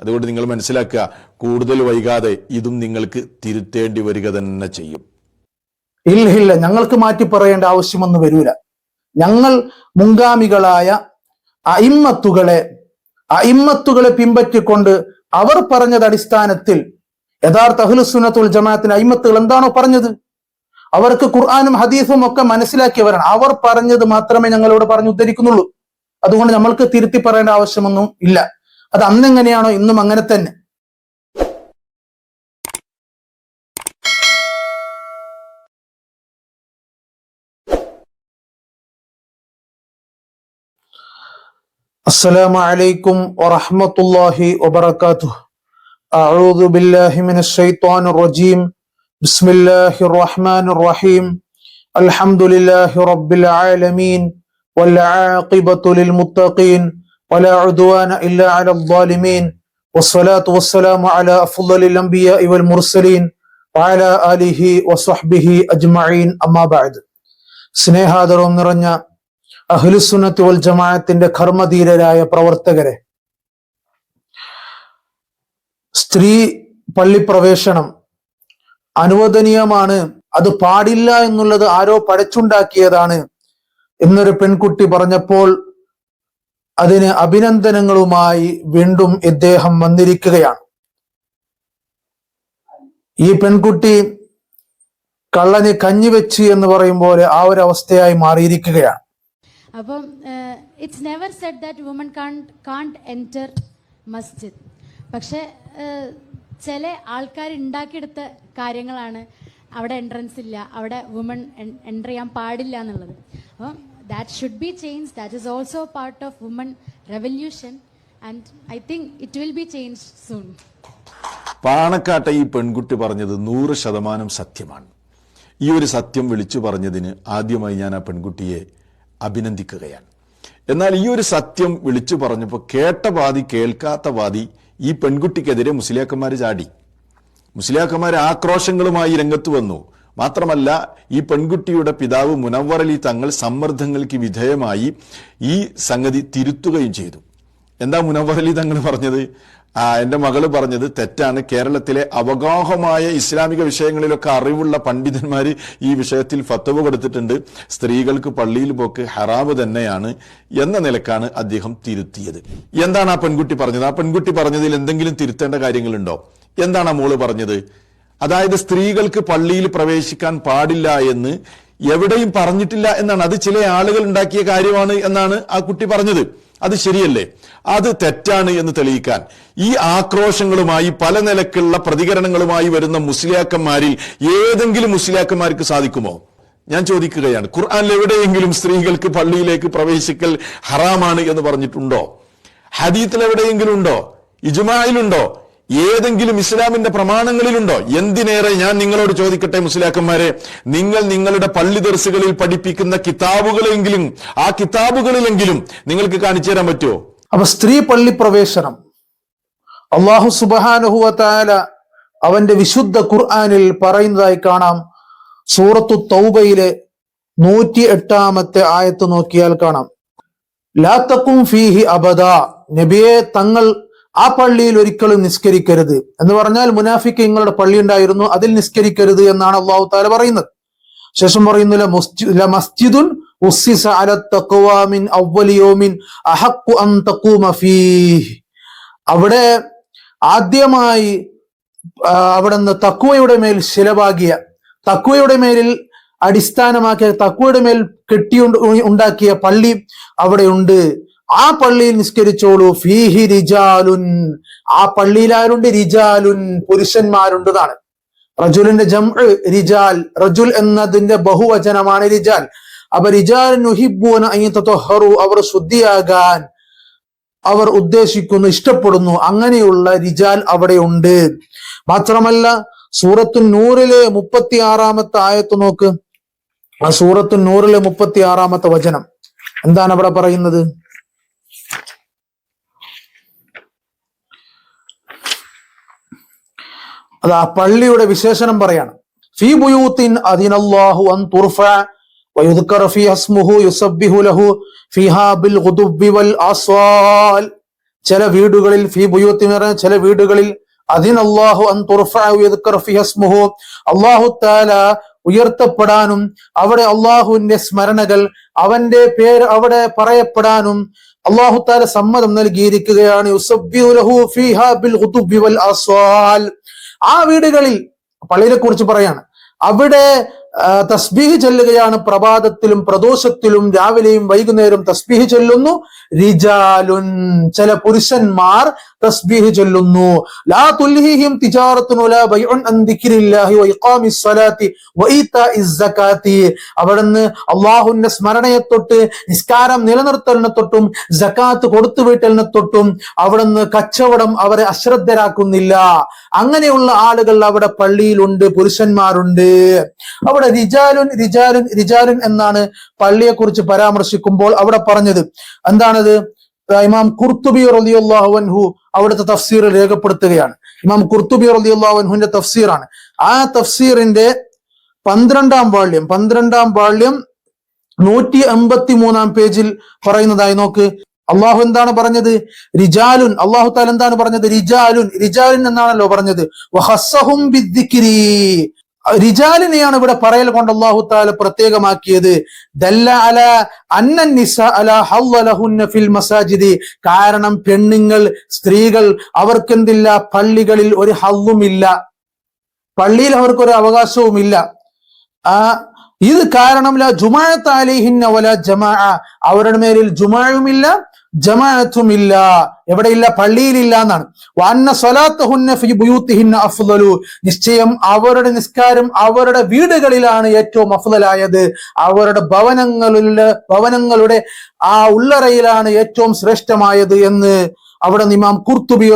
അതുകൊണ്ട് നിങ്ങൾ മനസ്സിലാക്കുക കൂടുതൽ വൈകാതെ ഇതും നിങ്ങൾക്ക് തിരുത്തേണ്ടി വരിക തന്നെ ചെയ്യും. ഇല്ല ഇല്ല ഞങ്ങൾക്ക് മാറ്റി പറയേണ്ട ആവശ്യമൊന്നും വരൂല. ഞങ്ങൾ മുൻഗാമികളായ അയിമ്മത്തുകളെ അയിമ്മത്തുകളെ പിൻപറ്റിക്കൊണ്ട് അവർ പറഞ്ഞത് അടിസ്ഥാനത്തിൽ യഥാർത്ഥ അഹ്ലുസുന്നത്തുൽ ജമാഅത്തിന് അയിമ്മത്തുകൾ എന്താണോ പറഞ്ഞത്? അവർക്ക് ഖുർആാനും ഹദീസും ഒക്കെ മനസ്സിലാക്കിയവരാണ് അവർ പറഞ്ഞത് മാത്രമേ ഞങ്ങളോട് പറഞ്ഞു ഉദ്ധരിക്കുന്നുള്ളൂ. അതുകൊണ്ട് നമ്മൾക്ക് തിരുത്തി പറയേണ്ട ആവശ്യമൊന്നും ഇല്ല. അത് അന്നെങ്ങനെയാണോ ഇന്നും അങ്ങനെ തന്നെ السلام عليكم ورحمة الله وبركاته أعوذ بالله من الشيطان الرجيم بسم الله الرحمن الرحيم الحمد لله رب العالمين والعاقبة للمتقين ولا عدوان إلا على الظالمين والصلاة والسلام على أفضل الأنبياء والمرسلين وعلى آله وصحبه أجمعين أما بعد സ്നേഹാദരവും നിറഞ്ഞ അഹ്ലുസുന്നത്ത് വൽ ജമാഅത്തിന്റെ കർമ്മധീരരായ പ്രവർത്തകരെ സ്ത്രീ പള്ളിപ്രവേശനം അനുവദനീയമാണ് അത് പാടില്ല എന്നുള്ളത് ആരോ പഴച്ചുണ്ടാക്കിയതാണ് എന്നൊരു പെൺകുട്ടി പറഞ്ഞപ്പോൾ അതിന് അഭിനന്ദനങ്ങളുമായി വീണ്ടും ഇദ്ദേഹം വന്നിരിക്കുകയാണ്. ഈ പെൺകുട്ടി കള്ളന് കഞ്ഞിവെച്ച് എന്ന് പറയും പോലെ ആ ഒരു അവസ്ഥയായി മാറിയിരിക്കുകയാണ്. അപ്പം it's never said that woman can't enter മസ്ജിദ് പക്ഷെ ചില ആൾക്കാർ ഉണ്ടാക്കിയെടുത്ത കാര്യങ്ങളാണ് അവിടെ എൻട്രൻസ് ഇല്ല. അവിടെ വുമൺ എന്റർ ചെയ്യാൻ പാടില്ല എന്നുള്ളത്. അപ്പം that should be change that is also part of woman revolution and I think it will be change soon പാണക്കാട്ടെ ഈ പെൺകുട്ടി പറഞ്ഞത് നൂറ് ശതമാനം സത്യമാണ്. ഈ ഒരു സത്യം വിളിച്ചു പറഞ്ഞതിന് ആദ്യമായി ഞാൻ ആ പെൺകുട്ടിയെ അഭിനന്ദിക്കുകയാണ്. എന്നാൽ ഈ ഒരു സത്യം വിളിച്ചു പറഞ്ഞപ്പോൾ കേട്ട വാദി കേൾക്കാത്ത വാദി ഈ പെൺകുട്ടിക്കെതിരെ മുസ്ലിയാക്കന്മാർ ചാടി. മുസ്ലിയാക്കന്മാർ ആക്രോശങ്ങളുമായി രംഗത്ത് വന്നു. മാത്രമല്ല ഈ പെൺകുട്ടിയുടെ പിതാവ് മുനവർ അലി തങ്ങൾ സമ്മർദ്ദങ്ങൾക്ക് വിധേയമായി ഈ സംഗതി തിരുത്തുകയും ചെയ്തു. എന്താ മുനവർ അലി തങ്ങൾ പറഞ്ഞത്? എന്റെ മകൾ പറഞ്ഞത് തെറ്റാണ്. കേരളത്തിലെ അവഗാഹമായ ഇസ്ലാമിക വിഷയങ്ങളിലൊക്കെ അറിവുള്ള പണ്ഡിതന്മാർ ഈ വിഷയത്തിൽ ഫത്തവ് കൊടുത്തിട്ടുണ്ട്. സ്ത്രീകൾക്ക് പള്ളിയിൽ പോക്ക് ഹറാവ് തന്നെയാണ് എന്ന നിലക്കാണ് അദ്ദേഹം തിരുത്തിയത്. എന്താണ് ആ പെൺകുട്ടി പറഞ്ഞത്? ആ പെൺകുട്ടി പറഞ്ഞതിൽ എന്തെങ്കിലും തിരുത്തേണ്ട കാര്യങ്ങളുണ്ടോ? എന്താണ് ആ മോൾ പറഞ്ഞത്? അതായത് സ്ത്രീകൾക്ക് പള്ളിയിൽ പ്രവേശിക്കാൻ പാടില്ല എന്ന് എവിടെയും പറഞ്ഞിട്ടില്ല എന്നാണ്. അത് ചില ആളുകൾ ഉണ്ടാക്കിയ കാര്യമാണ് എന്നാണ് ആ കുട്ടി പറഞ്ഞത്. അത് ശരിയല്ലേ? അത് തെറ്റാണ് എന്ന് തെളിയിക്കാൻ. ഈ ആക്രോശങ്ങളുമായി പല നിലക്കുള്ള പ്രതികരണങ്ങളുമായി വരുന്ന മുസ്ലിയാക്കന്മാരിൽ ഏതെങ്കിലും മുസ്ലിയാക്കന്മാർക്ക് സാധിക്കുമോ? ഞാൻ ചോദിക്കുകയാണ്. ഖുർആനിൽ എവിടെയെങ്കിലും സ്ത്രീകൾക്ക് പള്ളിയിലേക്ക് പ്രവേശിക്കൽ ഹറാമാണ് എന്ന് പറഞ്ഞിട്ടുണ്ടോ? ഹദീത്തിൽ എവിടെയെങ്കിലും ഉണ്ടോ? ഇജുമായിലുണ്ടോ ഏതെങ്കിലും ഇസ്ലാമിന്റെ പ്രമാണങ്ങളിലുണ്ടോ? എന്തിനേറെ ഞാൻ നിങ്ങളോട് ചോദിക്കട്ടെ മുസ്ലിയാക്കന്മാരെ? നിങ്ങൾ നിങ്ങളുടെ പള്ളി ദർസുകളിൽ പഠിപ്പിക്കുന്ന കിതാബുകളെങ്കിലും ആ കിതാബുകളിലെങ്കിലും നിങ്ങൾക്ക് കാണിച്ചു തരാൻ പറ്റുമോ? അപ്പൊ സ്ത്രീ പള്ളി പ്രവേശനം. അള്ളാഹു സുബാനുഹുവത്താല അവന്റെ വിശുദ്ധ ഖുർആാനിൽ പറയുന്നതായി കാണാം. സൂറത്തു തൗബയിലെ നൂറ്റി എട്ടാമത്തെ ആയത്ത് നോക്കിയാൽ കാണാം. ലാത്തക്കും തക്കും ഫീഹി അബദ. നബിയെ തങ്ങൾ ആ പള്ളിയിൽ ഒരിക്കലും നിസ്കരിക്കരുത് എന്ന് പറഞ്ഞാൽ മുനാഫിക്ക് നിങ്ങളുടെ പള്ളി ഉണ്ടായിരുന്നു അതിൽ നിസ്കരിക്കരുത് എന്നാണ് അള്ളാഹു താല പറയുന്നത്. ശേഷം പറയുന്നില്ല "ല മുസ്ജി- മസ്ജിദുൻ ഉസ്സിസ അല അവിടെ ആദ്യമായി അവിടുന്ന് തക്കുവയുടെ മേൽ ശിലവാകിയ തക്കുവയുടെ മേലിൽ അടിസ്ഥാനമാക്കിയ തക്കുവയുടെ മേൽ കെട്ടി ഉണ്ടാക്കിയ പള്ളി അവിടെ ഉണ്ട്. ആ പള്ളിയിൽ നിസ്കരിച്ചോളൂ. ഫീഹി റിജാലുൻ. ആ പള്ളിയിലാരുണ്ട്? റിജാലുൻ. പുരുഷന്മാരുണ്ടതാണ്. റജുലിന്റെ ജം റിജാൽ. റജുൽ എന്നതിന്റെ ബഹുവചനമാണ് റിജാൽ. അപ്പൊ റിജാൽ നുഹിബൂന അവർ ശുദ്ധിയാകാൻ അവർ ഉദ്ദേശിക്കുന്നു ഇഷ്ടപ്പെടുന്നു. അങ്ങനെയുള്ള റിജാൽ അവിടെ ഉണ്ട്. മാത്രമല്ല സൂറത്തു നൂറിലെ മുപ്പത്തി ആറാമത്തെ ആയത്ത് നോക്ക്. ആ സൂറത്തു നൂറിലെ മുപ്പത്തി ആറാമത്തെ വചനം. എന്താണ് അവിടെ പറയുന്നത്? അത് ആ പള്ളിയുടെ വിശേഷണം പറയാണ് ഫീ ബുയൂത്തിൻ അതിനല്ലാഹു അൻ തുർഫ ويذكر فيها اسمه يسبح له فيها بالغدب والآصال ചില വീടുകളിൽ ഫി ബുയൂത്തി എന്ന് പറഞ്ഞ ചില വീടുകളിൽ അതിനല്ലാഹു അൻ തുർഫഅ യദ്കറ ഫിഹ ഇസ്മുഹു അല്ലാഹു തആല ഉയർത്തപ്പെടാനും അവിടെ അള്ളാഹുവിന്റെ സ്മരണകൾ അവന്റെ പേര് അവിടെ പറയപ്പെടാനും അള്ളാഹു താല സമ്മതം നൽകിയിരിക്കുകയാണ് ആ വീടുകളിൽ പള്ളിയെ കുറിച്ച് പറയാണ്. അവിടെ തസ്ബീഹ് ചെല്ലുകയാണ്. പ്രഭാതത്തിലും പ്രദോഷത്തിലും രാവിലെയും വൈകുന്നേരം തസ്ബീഹ് ചൊല്ലുന്നു. റിജാലുൻ ചില പുരുഷന്മാർ തസ്ബീഹ് ചൊല്ലുന്നു. ലാ തുൽഹിഹിം തിജാറത്തുനുല ബൈഉൻ അൻ ദിക്രില്ലാഹി വഇഖാമി സ്വലാത്തി വ ഈതാഇസ് സകാത്തി. അവിടുന്ന് അല്ലാഹുവിന്റെ സ്മരണയെ തൊട്ട് നിസ്കാരം നിലനിർത്തലിനെ തൊട്ടും സകാത്ത് കൊടുത്തു വീട്ടലിനെ തൊട്ടും അവിടുന്ന് കച്ചവടം അവരെ അശ്രദ്ധരാക്കുന്നില്ല. അങ്ങനെയുള്ള ആളുകൾ അവിടെ പള്ളിയിലുണ്ട് പുരുഷന്മാരുണ്ട്. അവിടെ റിജാലുൻ റിജാലുൻ റിജാലുൻ എന്നാണ് പള്ളിയെ കുറിച്ച് പരാമർശിക്കുമ്പോൾ അവിടെ പറഞ്ഞത്. എന്താണത്? ഇമാം കുർത്തുബി റളിയല്ലാഹു അൻഹു അവിടുത്തെ തഫ്സീർ രേഖപ്പെടുത്തുകയാണ്. ഇമാം കുർത്തുബി റളിയല്ലാഹു അൻഹുവിന്റെ തഫ്സീറാണ്. ആ തഫ്സീറിന്റെ പന്ത്രണ്ടാം വാള്യം പന്ത്രണ്ടാം വാള്യം നൂറ്റി എൺപത്തി മൂന്നാം പേജിൽ പറയുന്നതായി നോക്ക്. അള്ളാഹു എന്താണ് പറഞ്ഞത്? റിജാലുൻ അള്ളാഹു താൽ എന്താണ് പറഞ്ഞത്? റിജാലുൻ റിജാലുൻ എന്നാണല്ലോ പറഞ്ഞത്. റിജാലിനെയാണ് ഇവിടെ പറയൽ കൊണ്ട് അള്ളാഹു താല പ്രത്യേകമാക്കിയത്. മസാജിദി. കാരണം പെണ്ണുങ്ങൾ സ്ത്രീകൾ അവർക്കെന്തില്ല പള്ളികളിൽ ഒരു ഹല്ലുമില്ല പള്ളിയിൽ അവർക്കൊരു അവകാശവുമില്ല. ആ ഇത് കാരണം അലൈഹിന്ന വല ജമാ അവരുടെ മേലിൽ ജുമാഴുമില്ല ജമാഅത്തുമില്ല എവിടെയില്ല പള്ളിയിലില്ല എന്നാണ് വന്ന സ്വലാത്തഹുന്ന ഫി ബുയൂത്തിഹിന്ന അഫ്ദലു. നിശ്ചയം അവരുടെ നിസ്കാരം അവരുടെ വീടുകളിലാണ് ഏറ്റവും അഫ്ദലായത്. അവരുടെ ഭവനങ്ങളിലെ ഭവനങ്ങളുടെ ആ ഉള്ളറയിലാണ് ഏറ്റവും ശ്രേഷ്ഠമായത് എന്ന് അവിടെ നിമാം കുർത്തുബി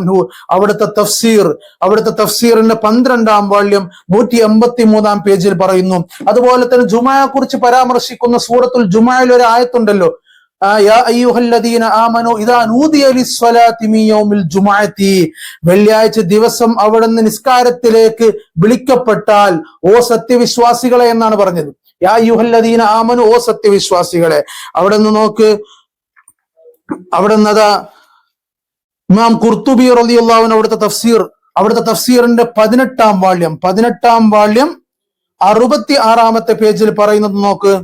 അൻഹു അവിടുത്തെ തഫ്സീർ അവിടുത്തെ തഫ്സീറിന്റെ പന്ത്രണ്ടാം വാള്യം നൂറ്റി എൺപത്തി മൂന്നാം പേജിൽ പറയുന്നു. അതുപോലെ തന്നെ ജുമായെ കുറിച്ച് പരാമർശിക്കുന്ന സൂറത്തുൽ ജുമായിൽ ഒരു ആയത്തുണ്ടല്ലോ വെള്ളിയാഴ്ച ദിവസം അവിടുന്ന് നിസ്കാരത്തിലേക്ക് വിളിക്കപ്പെട്ടാൽ ഓ സത്യവിശ്വാസികളെ എന്നാണ് പറഞ്ഞത്. യാ യുഹല്ലദീന ആമനു ഓ സത്യവിശ്വാസികളെ. അവിടെ നിന്ന് നോക്ക് അവിടെ നിന്നതാ ഇമാം കുർത്തുബി റളിയല്ലാഹു അവിടുത്തെ തഫ്സീർ അവിടുത്തെ തഫ്സീറിന്റെ പതിനെട്ടാം വാള്യം. പതിനെട്ടാം വാള്യം അറുപത്തി ആറാമത്തെ പേജിൽ പറയുന്നത് നോക്ക്.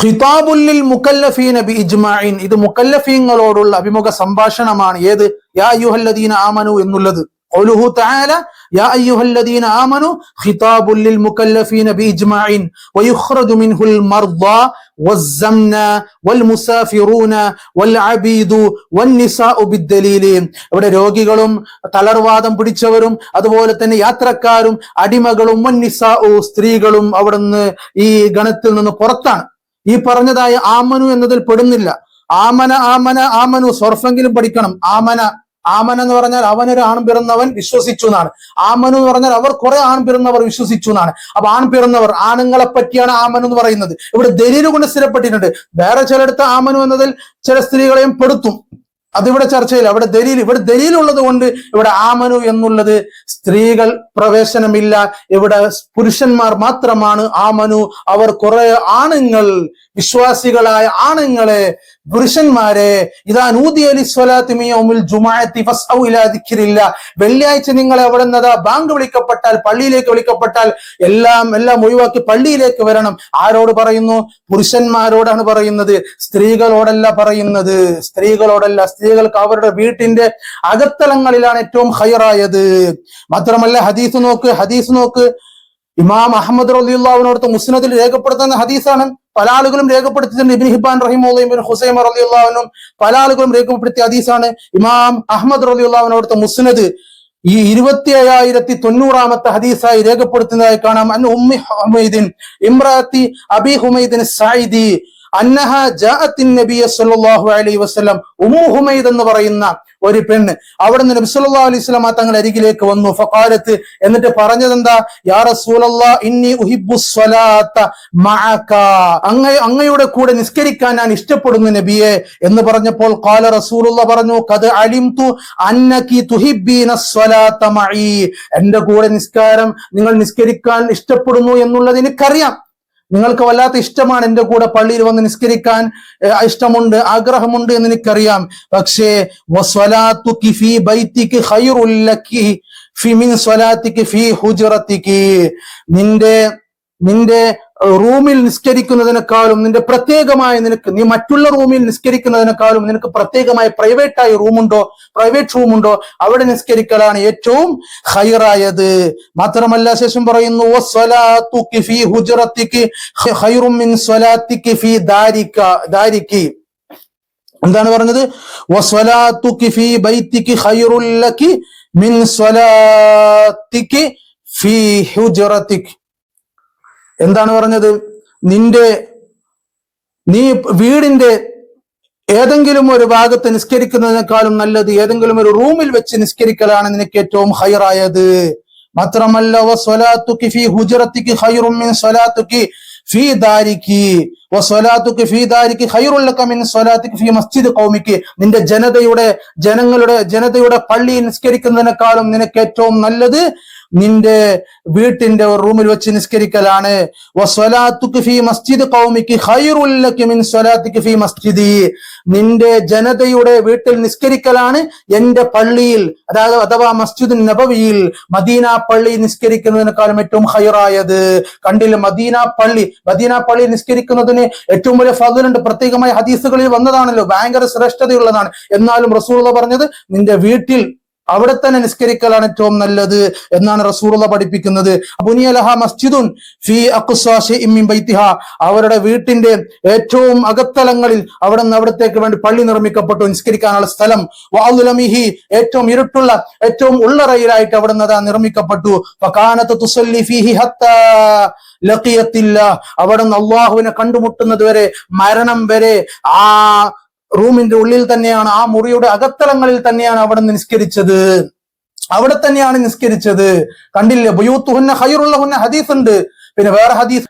ഖിതാബുല്ലിൽ മുക്കല്ലഫീന ബി ഇജ്മാഇൻ ഇത് മുക്കല്ലഫീങ്ങളോടുള്ള അഭിമുഖ സംഭാഷണമാണ് ഏത് യാ അയ്യുഹല്ലദീന ആമനു എന്നുള്ളത് قوله تعالى يا أيها الذين آمنوا خطاب للمكلفين بإجماع ويخرج منه المرضى والزمنى والمسافرون والعبيد والنساء بالدليل ഇവിടെ രോഗികളും തളർവാദം പിടിച്ചവരും അതുപോലെ തന്നെ യാത്രക്കാരും അടിമകളും വന്നിസാഉ സ്ത്രീകളും അവിടുന്ന് ഈ ഗണത്തിൽ നിന്ന് പുറത്താണ് ഈ പറഞ്ഞതായ ആമനു എന്നതിൽ പെടുന്നില്ല ആമന ആമന ആമനു സ്വർഫെങ്കിലും പഠിക്കണം ആമന ആമന എന്ന് പറഞ്ഞാൽ അവനൊരു ആൺ പിറന്നവൻ വിശ്വസിച്ചു എന്നാണ്. ആമൻ എന്ന് പറഞ്ഞാൽ അവർ കുറെ ആൺ പിറന്നവർ വിശ്വസിച്ചു എന്നാണ്. അപ്പൊ ആൺ പിറന്നവർ ആണുങ്ങളെ പറ്റിയാണ് ആമൻ എന്ന് പറയുന്നത്. ഇവിടെ ദലീൽ കൊണ്ട് സ്ഥിരപ്പെട്ടിട്ടുണ്ട്. വേറെ ചിലയിടത്ത് ആമനു എന്നതിൽ ചില സ്ത്രീകളെയും പെടുത്തും. അതിവിടെ ചർച്ചയിൽ അവിടെ ദലീൽ ഇവിടെ ദലീൽ ഉള്ളത് കൊണ്ട് ഇവിടെ ആമനു എന്നുള്ളത് സ്ത്രീകൾ പ്രവേശനമില്ല. ഇവിടെ പുരുഷന്മാർ മാത്രമാണ് ആമനു. അവർ കുറെ ആണുങ്ങൾ വിശ്വാസികളായ ആണുങ്ങളെ പുരുഷന്മാരെ ഇതാ നൂതി അലി സ്വലാത്തിമിയോമിൽ ജുമാഅത്തി ഫസ്ഔ ഇലാ ദിക്രില്ല. വെള്ളിയാഴ്ച നിങ്ങൾ എവിടെ നിന്നതാ ബാങ്ക് വിളിക്കപ്പെട്ടാൽ പള്ളിയിലേക്ക് വിളിക്കപ്പെട്ടാൽ എല്ലാം എല്ലാം ഒഴിവാക്കി പള്ളിയിലേക്ക് വരണം. ആരോട് പറയുന്നു? പുരുഷന്മാരോടാണ് പറയുന്നത്. സ്ത്രീകളോടല്ല പറയുന്നത്. സ്ത്രീകളോടല്ല സ്ത്രീകൾക്ക് അവരുടെ വീട്ടിന്റെ അകത്തലങ്ങളിലാണ് ഏറ്റവും ഹയറായത് മാത്രമല്ല ഹദീസ് നോക്ക് ഹദീസ് നോക്ക്. ഇമാം അഹമ്മദ് റലിയുള്ളാവിനോടത്ത് മുസ്നദിൽ രേഖപ്പെടുത്തുന്ന ഹദീസാണ്. പല ആളുകളും രേഖപ്പെടുത്തിയിട്ടുണ്ട്. ഇബിൻ ഹിബാൻ റഹിമുള്ളയും ഹുസൈമ റലിയുള്ളാവിനും പല ആളുകളും രേഖപ്പെടുത്തിയ ഹദീസാണ്. ഇമാം അഹമ്മദ് റലിയുള്ളാവിനോടത്ത് മുസ്നദ് ഈ ഇരുപത്തി അയ്യായിരത്തി തൊണ്ണൂറാമത്തെ ഹദീസായി രേഖപ്പെടുത്തുന്നതായി കാണാം. അൻ ഉമ്മി ഹുമൈദിൻ ഇമ്രാത്തി അബി ഹുമൈദിൻ സായിദി അന്നഹ സല്ലല്ലാഹു അലൈഹി വസല്ലം ഉമ്മു എന്ന് പറയുന്ന ഒരു പെണ്ണ്. അവിടെ നിന്ന് നബി സല്ലല്ലാഹു അലൈഹി വസല്ലം തങ്ങളുടെ അരികിലേക്ക് വന്നു. ഫഖാലത്ത് എന്നിട്ട് പറഞ്ഞത് എന്താ യാ റസൂലല്ലാ ഇന്നി ഉഹിബ്ബു മഅക. അങ്ങ അങ്ങയുടെ കൂടെ നിസ്കരിക്കാൻ ഞാൻ ഇഷ്ടപ്പെടുന്നു നബിയെ എന്ന് പറഞ്ഞപ്പോൾ ഖാല റസൂലുള്ള പറഞ്ഞു ഖദ് അലിംതു അന്നകി തുഹിബ്ബീന മഈ. കൂടെ നിസ്കാരം നിങ്ങൾ നിസ്കരിക്കാൻ ഇഷ്ടപ്പെടുന്നു എന്നുള്ളത് എനിക്കറിയാം. നിങ്ങൾക്ക് വല്ലാത്ത ഇഷ്ടമാണ് എന്റെ കൂടെ പള്ളിയിൽ വന്ന് നിസ്കരിക്കാൻ ഇഷ്ടമുണ്ട് ആഗ്രഹമുണ്ട് എന്ന് എനിക്കറിയാം. പക്ഷേ നിന്റെ നിന്റെ റൂമിൽ നിസ്കരിക്കുന്നതിനേക്കാളും നിന്റെ പ്രത്യേകമായ നിനക്ക് നീ മറ്റുള്ള റൂമിൽ നിസ്കരിക്കുന്നതിനേക്കാളും നിനക്ക് പ്രത്യേകമായ പ്രൈവറ്റായി റൂമുണ്ടോ? പ്രൈവറ്റ് റൂമുണ്ടോ? അവിടെ നിസ്കരിക്കലാണ് ഏറ്റവും ഹൈറായത് മാത്രമല്ല ശേഷം പറയുന്നു "വസ്സലാത്തുക്കി ഫീ ഹുജറത്തിക്ക് ഖൈറും മിൻ സ്വലാത്തിക്ക് ഫീ ദാരിക ദാരിക്ക് എന്താണ് പറഞ്ഞത്? മിൻ ഫീ ഹുജറത്തിക്ക്. എന്താണ് പറഞ്ഞത്? നിന്റെ നീ വീടിന്റെ ഏതെങ്കിലും ഒരു ഭാഗത്ത് നിസ്കരിക്കുന്നതിനേക്കാളും നല്ലത് ഏതെങ്കിലും ഒരു റൂമിൽ വെച്ച് നിസ്കരിക്കലാണ് നിനക്ക് ഏറ്റവും ഹൈറായത്. മാത്രമല്ല നിന്റെ ജനതയുടെ ജനങ്ങളുടെ ജനതയുടെ പള്ളി നിസ്കരിക്കുന്നതിനേക്കാളും നിനക്ക് ഏറ്റവും നല്ലത് നിന്റെ വീട്ടിന്റെ ഒരു റൂമിൽ വെച്ച് നിസ്കരിക്കലാണ്. നിന്റെ ജനതയുടെ വീട്ടിൽ നിസ്കരിക്കലാണ് എന്റെ പള്ളിയിൽ അതായത് അഥവാ മസ്ജിദ് നബവിയിൽ മദീന പള്ളി നിസ്കരിക്കുന്നതിനേക്കാളും ഏറ്റവും ഹൈറായത് കണ്ടില്ല? മദീന പള്ളി മദീന പള്ളി നിസ്കരിക്കുന്നതിന് ഏറ്റവും വലിയ ഫലുണ്ട് പ്രത്യേകമായ ഹദീസുകളിൽ വന്നതാണല്ലോ. ഭയങ്കര ശ്രേഷ്ഠതയുള്ളതാണ്. എന്നാലും റസൂൾ പറഞ്ഞത് നിന്റെ വീട്ടിൽ അവിടെ തന്നെ നിസ്കരിക്കലാണ് ഏറ്റവും നല്ലത് എന്നാണ് റസൂറുള്ള പഠിപ്പിക്കുന്നത്. മസ്ജിദുൻ ഫി ബൈത്തിഹ. അവരുടെ വീട്ടിന്റെ ഏറ്റവും അകത്തലങ്ങളിൽ അവിടെ നിന്ന് അവിടത്തേക്ക് വേണ്ടി പള്ളി നിർമ്മിക്കപ്പെട്ടു നിസ്കരിക്കാനുള്ള സ്ഥലം. വാഹുലമിഹി ഏറ്റവും ഇരുട്ടുള്ള ഏറ്റവും ഉള്ളറയിലായിട്ട് അവിടെ നിന്ന് നിർമ്മിക്കപ്പെട്ടു. അവിടെ നിന്ന് അള്ളാഹുവിനെ കണ്ടുമുട്ടുന്നത് വരെ മരണം വരെ ആ റൂമിന്റെ ഉള്ളിൽ തന്നെയാണ് ആ മുറിയുടെ അകത്തളങ്ങളിൽ തന്നെയാണ് അവിടെ നിസ്കരിച്ചത്. അവിടെ തന്നെയാണ് നിസ്കരിച്ചത്. കണ്ടില്ലേ? ബുയൂത്തുഹുന്ന ഹൈറുള്ളഹുന്ന ഹദീസ് ഉണ്ട് പിന്നെ വേറെ ഹദീസ്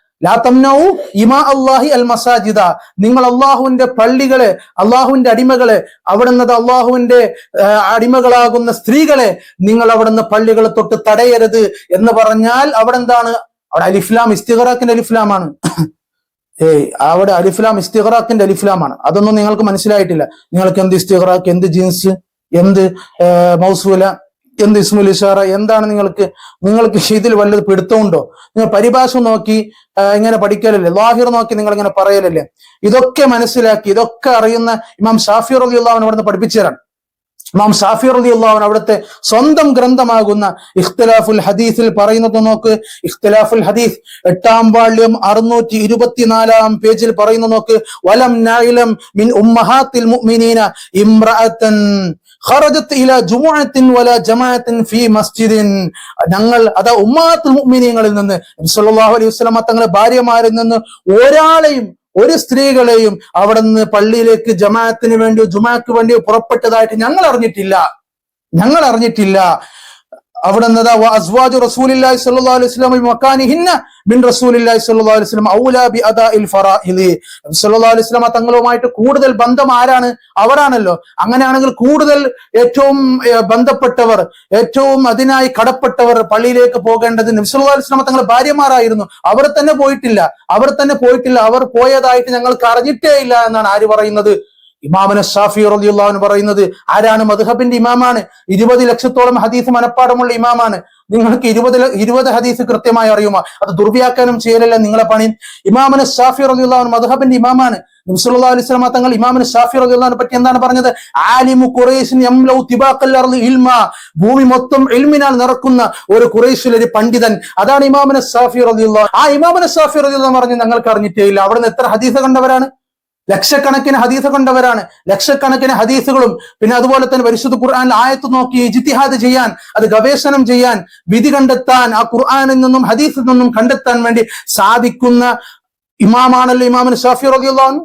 ഇമാ അല്ലാഹി അൽ മസാജിദ. നിങ്ങൾ അള്ളാഹുവിന്റെ പള്ളികളെ അള്ളാഹുവിന്റെ അടിമകളെ അവിടുന്ന് അള്ളാഹുവിന്റെ അടിമകളാകുന്ന സ്ത്രീകളെ നിങ്ങൾ അവിടുന്ന് പള്ളികളെ തൊട്ട് തടയരുത് എന്ന് പറഞ്ഞാൽ അവിടെ എന്താണ് അവിടെ അലിഫ്ലാം ഇസ്തിഖറാക്കിന്റെ അലിഫ്ലാമാണ്. ഏയ് അവിടെ അലിഫ്ലാം ഇസ്തിഖറാഖിന്റെ അലിഫ്ലാമാണ്. അതൊന്നും നിങ്ങൾക്ക് മനസ്സിലായിട്ടില്ല. നിങ്ങൾക്ക് എന്ത് ഇസ്തിഖറാഖ് എന്ത് ജീൻസ് എന്ത് മൗസൂല എന്ത് ഇസ്മുൽ ഇഷാറ എന്താണ് നിങ്ങൾക്ക് നിങ്ങൾക്ക് ഇതിൽ വല്ലത് പിടുത്തമുണ്ടോ? നിങ്ങൾ പരിഭാഷ നോക്കി ഇങ്ങനെ പഠിക്കലല്ലേ? ലാഹിർ നോക്കി നിങ്ങൾ ഇങ്ങനെ പറയലല്ലേ? ഇതൊക്കെ മനസ്സിലാക്കി ഇതൊക്കെ അറിയുന്ന ഇമാം ഷാഫി റളിയല്ലാഹു അൻഹു അവിടുന്ന് പഠിപ്പിച്ചു തരാൻ. ഇമാം ഷാഫി അലി അള്ളാഹു അവിടുത്തെ സ്വന്തം ഗ്രന്ഥമാകുന്ന ഇഖ്തലാഫുൽ ഹദീസിൽ പറയുന്നത് നോക്ക്. ഇഖ്തലാഫുൽ ഹദീസ് എട്ടാം വാള്യം അറുന്നൂറ്റി ഇരുപത്തിനാലാം പേജിൽ പറയുന്നത് നോക്ക്. വലം നായിലം മിൻ ഉമ്മഹാത്തിൽ മുഅ്മിനീന ഇംറഅത്തൻ ഖറജത്ത് ഇല ജുമുഅത്തിൻ വല ജമാഅത്തിൻ ഫീ മസ്ജിദിൻ. ഞങ്ങൾ അതാ ഉമ്മാത്തുൽ മുഅ്മിനീങ്ങളിൽ നിന്ന് നബി സല്ലല്ലാഹു അലൈഹി വസല്ലം തങ്ങളുടെ ഭാര്യമാരിൽ നിന്ന് ഒരാളെയും ഒരു സ്ത്രീകളെയും അവിടെ നിന്ന് പള്ളിയിലേക്ക് ജമാഅത്തിന് വേണ്ടിയോ ജുമാക്ക് വേണ്ടിയോ പുറപ്പെട്ടതായിട്ട് ഞങ്ങൾ അറിഞ്ഞിട്ടില്ല. ഞങ്ങൾ അറിഞ്ഞിട്ടില്ല. അവിടെ അസ്വാജു അലൈഹി വസല്ലം അലൈഹി വസല്ലം ഔലാ അലൈഹി തങ്ങളുമായിട്ട് കൂടുതൽ ബന്ധം ആരാണ്? അവരാണല്ലോ. അങ്ങനെയാണെങ്കിൽ കൂടുതൽ ഏറ്റവും ബന്ധപ്പെട്ടവർ ഏറ്റവും അതിനായി കടപ്പെട്ടവർ പള്ളിയിലേക്ക് പോകേണ്ടത് നബി സല്ലല്ലാഹു അലൈഹി തങ്ങളെ ഭാര്യമാരായിരുന്നു. അവർ തന്നെ പോയിട്ടില്ല. അവർ തന്നെ പോയിട്ടില്ല. അവർ പോയതായിട്ട് ഞങ്ങൾക്ക് അറിഞ്ഞിട്ടേ ഇല്ല എന്നാണ് ആര് പറയുന്നത്? ഇമാമന ഷാഫി റളിയല്ലാഹു പറയുന്നത് ആരാണ് മധുഹബിന്റെ ഇമാമാണ്? ഇരുപത് ലക്ഷത്തോളം ഹദീസ് മനപ്പാടമുള്ള ഇമാമാണ്. നിങ്ങൾക്ക് ഇരുപത് ഇരുപത് ഹദീസ് കൃത്യമായി അറിയുമോ? അത് ദുർവ്യാഖ്യാനം ചെയ്യലല്ല നിങ്ങളെ പണി. ഇമാമന ഷാഫി റളിയല്ലാഹു മധുഹബിന്റെ ഇമാമാണ്. നബിസല്ലല്ലാഹു അലൈഹി വസല്ലം തങ്ങൾ ഇമാമിന് ഷാഫി റളിയല്ലാഹുവിനെ പറ്റി എന്താണ് പറഞ്ഞത്? ആലിമു ഖുറൈശിൻ ഇൽമ. ഭൂമി മൊത്തം ഇൽമിനാൽ നിറക്കുന്ന ഒരു ഖുറൈശിൽ ഒരു പണ്ഡിതൻ. അതാണ് ഇമാമിന് ഷാഫി റളിയല്ലാഹു ആ ഇമാമിന് ഷാഫി റളിയല്ലാഹു പറഞ്ഞ് ഞങ്ങൾക്ക് അറിഞ്ഞിട്ടേ ഇല്ല. അവിടെ നിന്ന് എത്ര ഹദീസ് കണ്ടവരാണ്? ലക്ഷക്കണക്കിന് ഹദീസ് കണ്ടവരാണ്. ലക്ഷക്കണക്കിന് ഹദീസുകളും പിന്നെ അതുപോലെ തന്നെ പരിശുദ്ധ ഖുർആൻ ആയത്ത് നോക്കി ജിത്തിഹാദ് ചെയ്യാൻ അത് ഗവേഷണം ചെയ്യാൻ വിധി കണ്ടെത്താൻ ആ ഖുർആനിൽ നിന്നും ഹദീസിൽ നിന്നും കണ്ടെത്താൻ വേണ്ടി സാധിക്കുന്ന ഇമാമാണല്ലോ ഇമാമിന് ഷാഫി അൻഹു.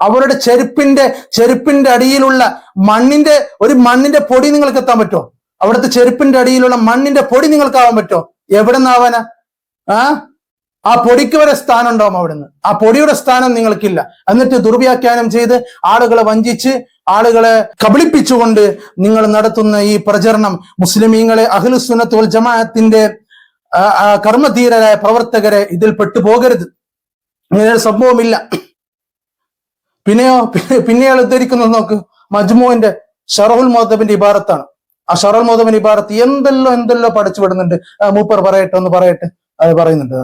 അവരുടെ ചെരുപ്പിന്റെ ചെരുപ്പിന്റെ അടിയിലുള്ള മണ്ണിന്റെ ഒരു മണ്ണിന്റെ പൊടി നിങ്ങൾക്ക് എത്താൻ പറ്റുമോ അവിടുത്തെ ചെരുപ്പിന്റെ അടിയിലുള്ള മണ്ണിന്റെ പൊടി നിങ്ങൾക്ക് ആവാൻ പറ്റുമോ എവിടെ നിന്നാവാനാ? ആ? ആ പൊടിക്ക് വരെ സ്ഥാനം ഉണ്ടാവും അവിടുന്ന്. ആ പൊടിയുടെ സ്ഥാനം നിങ്ങൾക്കില്ല. എന്നിട്ട് ദുർവ്യാഖ്യാനം ചെയ്ത് ആളുകളെ വഞ്ചിച്ച് ആളുകളെ കബളിപ്പിച്ചുകൊണ്ട് നിങ്ങൾ നടത്തുന്ന ഈ പ്രചരണം മുസ്ലിമീങ്ങളെ അഖിലുസുന്നത്ത് ജമാഅത്തിന്റെ കർമ്മധീരരായ പ്രവർത്തകരെ ഇതിൽ പെട്ടുപോകരുത്. ഇങ്ങനെയൊരു സംഭവമില്ല. പിന്നെയോ പിന്നെ ഉദ്ധരിക്കുന്നത് നോക്ക്. മജ്മുവിന്റെ ഷറഹുൽ മോദബിന്റെ ഇബാറത്താണ്. ആ ഷറഹുൽ മോദബിന്റെ ഇബാറത്ത് എന്തെല്ലോ എന്തെല്ലോ പഠിച്ചു വിടുന്നുണ്ട്. മൂപ്പർ പറയട്ടെ ഒന്ന് പറയട്ടെ. അത് പറയുന്നുണ്ട്.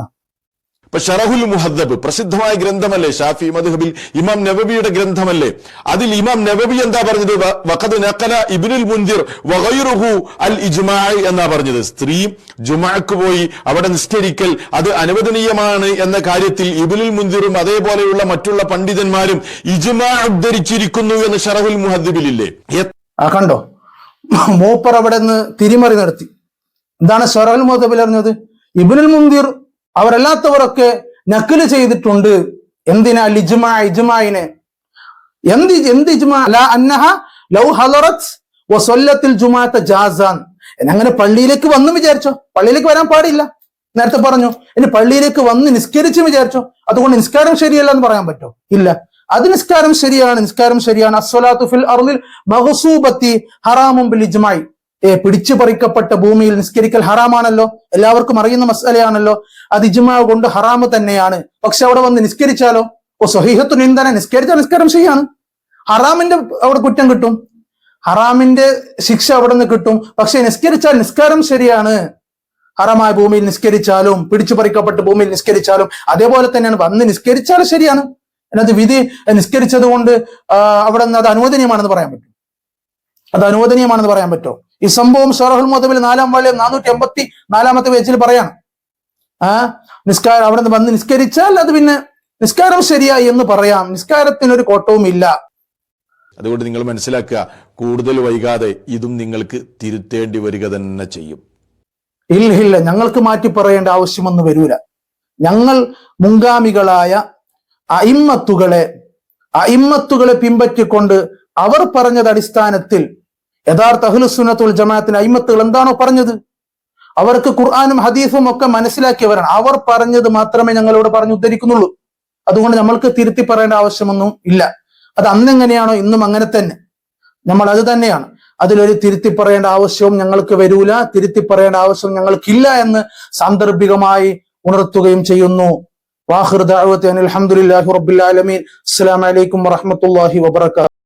ഇപ്പൊ ഷറഹുൽ മുഹദ്ദബ് പ്രസിദ്ധമായ ഗ്രന്ഥമല്ലേ ഷാഫി മദ്ഹബിൽ? ഇമാം നബബിയുടെ ഗ്രന്ഥമല്ലേ? അതിൽ ഇമാം നബബി എന്താ പറഞ്ഞത്? വഖദ് നഖല ഇബ്നുൽ മുൻദിർ വഗൈറുഹു അൽ ഇജ്മാഇ എന്നാ പറഞ്ഞത്. സ്ത്രീ ജുമാക്ക് പോയി അവിടെ നിസ്കരിക്കൽ അത് അനുവദനീയമാണ് എന്ന കാര്യത്തിൽ ഇബ്നുൽ മുൻദിറും അതേപോലെയുള്ള മറ്റുള്ള പണ്ഡിതന്മാരും ഇജ്മാ ഉദ്ധരിച്ചിരിക്കുന്നു എന്ന് ഷറഹുൽ മുഹദ്ദബിലില്ലേ? കണ്ടോ? മൂപ്പർ അവിടെ നിന്ന് തിരിമറി നടത്തി. എന്താണ് ഷറഹുൽ മുഹദ്ദബിൽ അറിഞ്ഞത്? ഇബ്നുൽ മുന്തിർ അവരല്ലാത്തവരൊക്കെ നക്കൽ ചെയ്തിട്ടുണ്ട്. എന്തിനാ? ലിജ്മ ഇജ്മായിനെ. എന്ത് എന്ത് ഇജ്മാ? അന്നഹ ലൗ ഹലറത്ത് ജുമാഅത്ത ജാസാൻ. അങ്ങനെ പള്ളിയിലേക്ക് വന്നു വിചാരിച്ചോ? പള്ളിയിലേക്ക് വരാൻ പാടില്ല. നേരത്തെ പറഞ്ഞു. ഇനി പള്ളിയിലേക്ക് വന്ന് നിസ്കരിച്ചു വിചാരിച്ചോ? അതുകൊണ്ട് നിസ്കാരം ശരിയല്ല എന്ന് പറയാൻ പറ്റോ? ഇല്ല. അത് നിസ്കാരം ശരിയാണ്. നിസ്കാരം ശരിയാണ്. അസ്വലാത്തു ഫിൽ മഹസൂബത്തി ഹറാമും ബിൽ ഇജ്മായി. പിടിച്ചു പറിക്കപ്പെട്ട ഭൂമിയിൽ നിസ്കരിക്കൽ ഹറാമാണല്ലോ? എല്ലാവർക്കും അറിയുന്ന മസലയാണല്ലോ. അത് ഇജ്മാവ് കൊണ്ട് ഹറാമ് തന്നെയാണ്. പക്ഷെ അവിടെ വന്ന് നിസ്കരിച്ചാലോ? ഓ സ്വഹീഹത്തു നിന്ദന നിസ്കരിച്ച നിസ്കാരം ചെയ്യാണ് ഹറാമിന്റെ അവിടെ കുറ്റം കിട്ടും. ഹറാമിന്റെ ശിക്ഷ അവിടെ നിന്ന് കിട്ടും. പക്ഷെ നിസ്കരിച്ചാൽ നിസ്കാരം ശരിയാണ്. ഹറമായ ഭൂമിയിൽ നിസ്കരിച്ചാലും പിടിച്ചു പറിക്കപ്പെട്ട ഭൂമിയിൽ നിസ്കരിച്ചാലും അതേപോലെ തന്നെയാണ് വന്ന് നിസ്കരിച്ചാൽ ശരിയാണ്. അതിനകത്ത് വിധി നിസ്കരിച്ചത് കൊണ്ട് അവിടെ നിന്ന് അത് അനുവദനീയമാണെന്ന് പറയാൻ പറ്റും. അത് അനുവദനീയമാണെന്ന് പറയാൻ പറ്റുമോ ഈ സംഭവം ഷറഹുൽ മുതബിൽ നാലാം വാള്യം നാനൂറ്റി എൺപത്തി നാലാമത്തെ പേജിൽ പറയാണ്. ആ നിസ്കാരം അവിടെ നിന്ന് വന്ന് നിസ്കരിച്ചാൽ അത് പിന്നെ നിസ്കാരം ശരിയായി എന്ന് പറയാം. നിസ്കാരത്തിനൊരു കോട്ടവും ഇല്ല. അതുകൊണ്ട് നിങ്ങൾ മനസ്സിലാക്കുക കൂടുതൽ വൈകാതെ ഇതും നിങ്ങൾക്ക് തിരുത്തേണ്ടി വരിക തന്നെ ചെയ്യും. ഇല്ല ഇല്ല ഞങ്ങൾക്ക് മാറ്റി പറയേണ്ട ആവശ്യമൊന്നും വരൂല. ഞങ്ങൾ മുൻഗാമികളായ അയിമ്മത്തുകളെ അയിമ്മത്തുകളെ പിൻപറ്റിക്കൊണ്ട് അവർ പറഞ്ഞത് അടിസ്ഥാനത്തിൽ യഥാർത്ഥ അഹ്ലുസുന്നത്തുൽ ജമാഅത്തിന് അയിമത്തുകൾ എന്താണോ പറഞ്ഞത്? അവർക്ക് ഖുർആാനും ഹദീസും ഒക്കെ മനസ്സിലാക്കിയവരാണ്. അവർ പറഞ്ഞത് മാത്രമേ ഞങ്ങളോട് പറഞ്ഞു ഉദ്ധരിക്കുന്നുള്ളൂ. അതുകൊണ്ട് നമ്മൾക്ക് തിരുത്തി പറയേണ്ട ആവശ്യമൊന്നും ഇല്ല. അത് അന്നെങ്ങനെയാണോ ഇന്നും അങ്ങനെ തന്നെ. നമ്മൾ അത് തന്നെയാണ്. അതിലൊരു തിരുത്തി പറയേണ്ട ആവശ്യവും ഞങ്ങൾക്ക് വരൂല. തിരുത്തി പറയേണ്ട ആവശ്യം ഞങ്ങൾക്കില്ല എന്ന് സാന്ദർഭികമായി ഉണർത്തുകയും ചെയ്യുന്നു. വാഹിർ ദഅവത്തി അനിൽ ഹംദുലില്ലാഹി റബ്ബിൽ ആലമീൻ. അസ്സലാമു അലൈക്കും വറഹ്മത്തുള്ളാഹി വബറകാതുഹു